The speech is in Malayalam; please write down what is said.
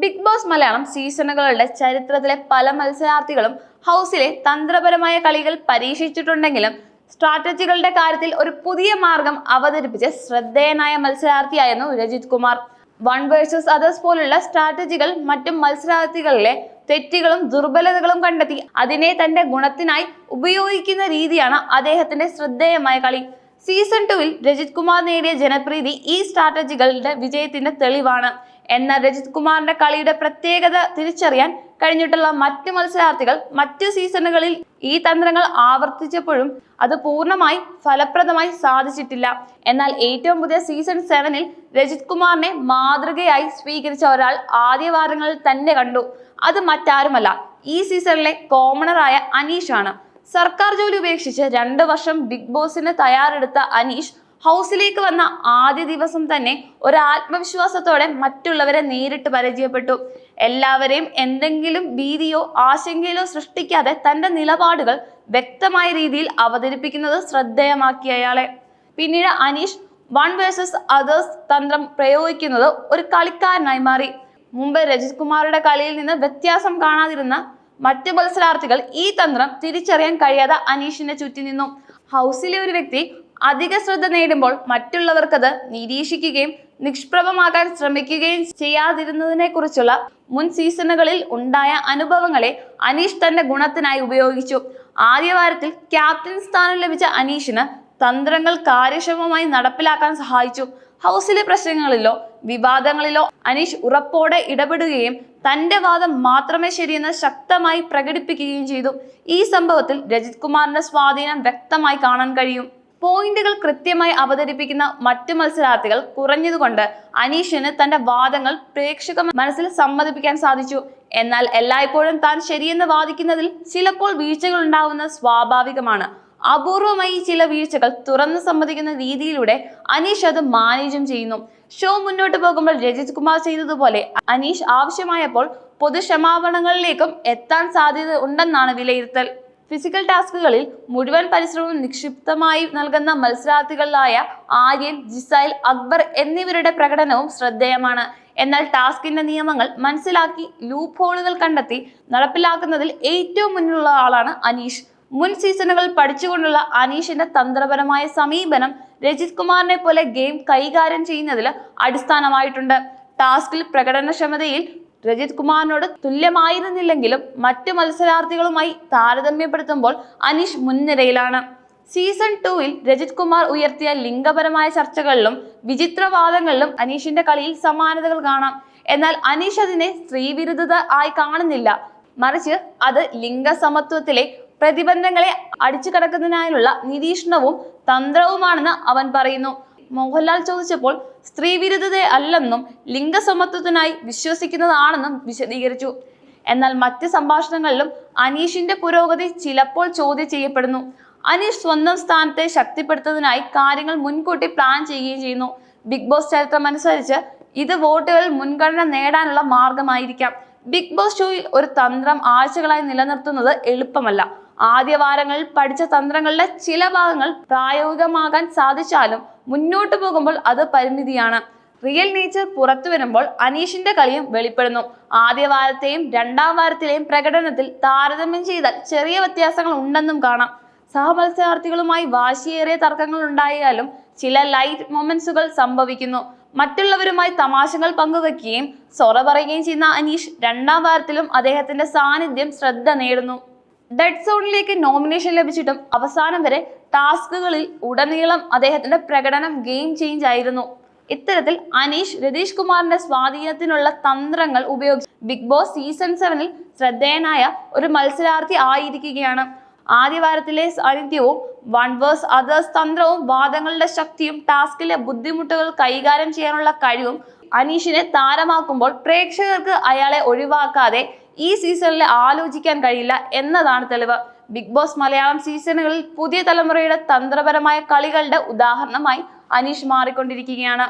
ബിഗ് ബോസ് മലയാളം സീസണുകളുടെ ചരിത്രത്തിലെ പല മത്സരാർത്ഥികളും ഹൗസിലെ തന്ത്രപരമായ കളികൾ പരീക്ഷിച്ചിട്ടുണ്ടെങ്കിലും സ്ട്രാറ്റജികളുടെ കാര്യത്തിൽ ഒരു പുതിയ മാർഗം അവതരിപ്പിച്ച ശ്രദ്ധേയനായ മത്സരാർത്ഥിയായിരുന്നു Rajith Kumar. One versus others പോലുള്ള സ്ട്രാറ്റജികൾ മറ്റു മത്സരാർത്ഥികളിലെ തെറ്റുകളും ദുർബലതകളും കണ്ടെത്തി അതിനെ തന്റെ ഗുണത്തിനായി ഉപയോഗിക്കുന്ന രീതിയാണ് അദ്ദേഹത്തിന്റെ ശ്രദ്ധേയമായ കളി. സീസൺ ടുവിൽ രജിത് കുമാർ നേടിയ ജനപ്രീതി ഈ സ്ട്രാറ്റജികളുടെ വിജയത്തിന്റെ തെളിവാണ്. എന്നാൽ രജിത് കുമാറിന്റെ കളിയുടെ പ്രത്യേകത തിരിച്ചറിയാൻ കഴിഞ്ഞിട്ടുള്ള മറ്റു മത്സരാർത്ഥികൾ മറ്റു സീസണുകളിൽ ഈ തന്ത്രങ്ങൾ ആവർത്തിച്ചപ്പോഴും അത് പൂർണമായി ഫലപ്രദമായി സാധിച്ചിട്ടില്ല. എന്നാൽ ഏറ്റവും പുതിയ സീസൺ സെവനിൽ രജിത് കുമാറിനെ മാതൃകയായി സ്വീകരിച്ച ഒരാൾ ആദ്യ വാരങ്ങളിൽ തന്നെ കണ്ടു. അത് മറ്റാരുമല്ല. ഈ സീസണിലെ കോമണറായ അനീഷാണ് സർക്കാർ ജോലി ഉപേക്ഷിച്ച് രണ്ട് വർഷം ബിഗ് ബോസിന് തയ്യാറെടുത്ത അനീഷ് ഹൗസിലേക്ക് വന്ന ആദ്യ ദിവസം തന്നെ ഒരു ആത്മവിശ്വാസത്തോടെ മറ്റുള്ളവരെ നേരിട്ട് പരിചയപ്പെട്ടു. എല്ലാവരെയും എന്തെങ്കിലും ഭീതിയോ ആശങ്കയിലോ സൃഷ്ടിക്കാതെ തന്റെ നിലപാടുകൾ വ്യക്തമായ രീതിയിൽ അവതരിപ്പിക്കുന്നത് ശ്രദ്ധേയമാക്കി അയാളെ. പിന്നീട് അനീഷ് വൺ വേഴ്സസ് അതേഴ്സ് തന്ത്രം പ്രയോഗിക്കുന്നത് ഒരു കളിക്കാരനായി മാറി. മുമ്പ് രജിത് കുമാറുടെ കളിയിൽ നിന്ന് വ്യത്യാസം കാണാതിരുന്ന മറ്റു മത്സരാർത്ഥികൾ ഈ തന്ത്രം തിരിച്ചറിയാൻ കഴിയാതെ അനീഷിനെ ചുറ്റി നിന്നു. ഹൗസിലെ ഒരു വ്യക്തി അധിക ശ്രദ്ധ നേടുമ്പോൾ മറ്റുള്ളവർക്കത് നിരീക്ഷിക്കുകയും നിഷ്പ്രഭമാക്കാൻ ശ്രമിക്കുകയും ചെയ്യാതിരുന്നതിനെ കുറിച്ചുള്ള മുൻ സീസണുകളിൽ ഉണ്ടായ അനുഭവങ്ങളെ അനീഷ് തന്റെ ഗുണത്തിനായി ഉപയോഗിച്ചു. ആദ്യ വാരത്തിൽ ക്യാപ്റ്റൻ സ്ഥാനം ലഭിച്ച അനീഷിന് തന്ത്രങ്ങൾ കാര്യക്ഷമമായി നടപ്പിലാക്കാൻ സഹായിച്ചു. ഹൗസിലെ പ്രശ്നങ്ങളിലോ വിവാദങ്ങളിലോ അനീഷ് ഉറപ്പോടെ ഇടപെടുകയും തന്റെ വാദം മാത്രമേ ശരിയെന്ന് ശക്തമായി പ്രകടിപ്പിക്കുകയും ചെയ്തു. ഈ സംഭവത്തിൽ രജിത് കുമാറിന്റെ സ്വാധീനം വ്യക്തമായി കാണാൻ കഴിയും. പോയിന്റുകൾ കൃത്യമായി അവതരിപ്പിക്കുന്ന മറ്റു മത്സരാർത്ഥികൾ കുറഞ്ഞതുകൊണ്ട് അനീഷിന് തന്റെ വാദങ്ങൾ പ്രേക്ഷക മനസ്സിൽ സമ്മതിപ്പിക്കാൻ സാധിച്ചു. എന്നാൽ എല്ലായ്പ്പോഴും താൻ ശരിയെന്ന് വാദിക്കുന്നതിൽ ചിലപ്പോൾ വീഴ്ചകൾ ഉണ്ടാവുന്നത് സ്വാഭാവികമാണ്. അപൂർവമായി ചില വീഴ്ചകൾ തുറന്നു സമ്മതിക്കുന്ന രീതിയിലൂടെ അനീഷ് അത് മാനേജും ചെയ്യുന്നു. ഷോ മുന്നോട്ട് പോകുമ്പോൾ രജിത് കുമാർ ചെയ്തതുപോലെ അനീഷ് ആവശ്യമായപ്പോൾ പൊതുക്ഷമാപണങ്ങളിലേക്കും എത്താൻ സാധ്യത ഉണ്ടെന്നാണ് വിലയിരുത്തൽ. ഫിസിക്കൽ ടാസ്കുകളിൽ മുഴുവൻ പരിശ്രമവും നിക്ഷിപ്തമായി നൽകുന്ന മത്സരാർത്ഥികളായ ആര്യൻ ജിസൈൽ അക്ബർ എന്നിവരുടെ പ്രകടനവും ശ്രദ്ധേയമാണ്. എന്നാൽ ടാസ്കിന്റെ നിയമങ്ങൾ മനസ്സിലാക്കി ലൂപ്പ് ഹോളുകൾ കണ്ടെത്തി നടപ്പിലാക്കുന്നതിൽ ഏറ്റവും മുന്നിലുള്ള ആളാണ് അനീഷ്. മുൻ സീസണുകൾ പഠിച്ചുകൊണ്ടുള്ള അനീഷിന്റെ തന്ത്രപരമായ സമീപനം രജിത് കുമാറിനെ പോലെ ഗെയിം കൈകാര്യം ചെയ്യുന്നതിൽ അടിസ്ഥാനമായിട്ടുണ്ട്. ടാസ്കിൽ പ്രകടനക്ഷമതയിൽ രജിത് കുമാറിനോട് തുല്യമായിരുന്നില്ലെങ്കിലും മറ്റു മത്സരാർത്ഥികളുമായി താരതമ്യപ്പെടുത്തുമ്പോൾ അനീഷ് മുൻനിരയിലാണ്. സീസൺ ടൂവിൽ രജിത് കുമാർ ഉയർത്തിയ ലിംഗപരമായ ചർച്ചകളിലും വിചിത്രവാദങ്ങളിലും അനീഷിന്റെ കളിയിൽ സമാനതകൾ കാണാം. എന്നാൽ അനീഷ് അതിനെ സ്ത്രീവിരുദ്ധത ആയി കാണുന്നില്ല. മറിച്ച് അത് ലിംഗസമത്വത്തിലെ പ്രതിബന്ധങ്ങളെ അടിച്ചു കടക്കുന്നതിനായുള്ള നിരീക്ഷണവും തന്ത്രവുമാണെന്ന് അവൻ പറയുന്നു. മോഹൻലാൽ ചോദിച്ചപ്പോൾ സ്ത്രീവിരുദ്ധത അല്ലെന്നും ലിംഗസമത്വത്തിനായി വിശ്വസിക്കുന്നതാണെന്നും വിശദീകരിച്ചു. എന്നാൽ മറ്റ് സംഭാഷണങ്ങളിലും അനീഷിന്റെ പുരോഗതി ചിലപ്പോൾ ചോദ്യം ചെയ്യപ്പെടുന്നു. അനീഷ് സ്വന്തം സ്ഥാനത്തെ ശക്തിപ്പെടുത്തുന്നതിനായി കാര്യങ്ങൾ മുൻകൂട്ടി പ്ലാൻ ചെയ്യുകയും ചെയ്യുന്നു. ബിഗ് ബോസ് ചരിത്രം അനുസരിച്ച് ഇത് വോട്ടുകളിൽ മുൻഗണന നേടാനുള്ള മാർഗമായിരിക്കാം. ബിഗ് ബോസ് ഷോയിൽ ഒരു തന്ത്രം ആഴ്ചകളായി നിലനിർത്തുന്നത് എളുപ്പമല്ല. ആദ്യ വാരങ്ങളിൽ പഠിച്ച തന്ത്രങ്ങളുടെ ചില ഭാഗങ്ങൾ പ്രായോഗികമാകാൻ സാധിച്ചാലും മുന്നോട്ട് പോകുമ്പോൾ അത് പരിമിതിയാണ്. റിയൽ നേച്ചർ പുറത്തു വരുമ്പോൾ അനീഷിന്റെ കളിയും വെളിപ്പെടുന്നു. ആദ്യ വാരത്തെയും രണ്ടാം വാരത്തിലെയും പ്രകടനത്തിൽ താരതമ്യം ചെയ്താൽ ചെറിയ വ്യത്യാസങ്ങൾ ഉണ്ടെന്നും കാണാം. സഹമത്സരാർത്ഥികളുമായി വാശിയേറിയ തർക്കങ്ങൾ ഉണ്ടായാലും ചില ലൈറ്റ് മൊമെന്റ്സുകൾ സംഭവിക്കുന്നു. മറ്റുള്ളവരുമായി തമാശകൾ പങ്കുവെക്കുകയും സൊറ പറയുകയും ചെയ്യുന്ന അനീഷ് രണ്ടാം വാരത്തിലും അദ്ദേഹത്തിന്റെ സാന്നിധ്യം ശ്രദ്ധ നേടുന്നു. ഡെഡ് സോണിലേക്ക് നോമിനേഷൻ ലഭിച്ചിട്ടും അവസാനം വരെ ടാസ്കുകളിൽ ഉടനീളം അദ്ദേഹത്തിന്റെ പ്രകടനം ഗെയിം ചേഞ്ച് ആയിരുന്നു. ഇത്തരത്തിൽ അനീഷ് രതീഷ് കുമാറിന്റെ സ്വാധീനത്തിനുള്ള തന്ത്രങ്ങൾ ഉപയോഗിച്ച് ബിഗ് ബോസ് സീസൺ സെവനിൽ ശ്രദ്ധേയനായ ഒരു മത്സരാർത്ഥി ആയിരിക്കുകയാണ്. ആദ്യവാരത്തിലെ സാന്നിധ്യവും വൺ വേഴ്സ് അതേഴ്സ് തന്ത്രവും വാദങ്ങളുടെ ശക്തിയും ടാസ്കിലെ ബുദ്ധിമുട്ടുകൾ കൈകാര്യം ചെയ്യാനുള്ള കഴിവും അനീഷിനെ താരമാക്കുമ്പോൾ പ്രേക്ഷകർക്ക് അയാളെ ഒഴിവാക്കാതെ ഈ സീസണിൽ ആലോചിക്കാൻ കഴിയില്ല എന്നതാണ് തെളിവ്. ബിഗ് ബോസ് മലയാളം സീസണുകളിൽ പുതിയ തലമുറയുടെ തന്ത്രപരമായ കളികളുടെ ഉദാഹരണമായി അനീഷ് മാറിക്കൊണ്ടിരിക്കുകയാണ്.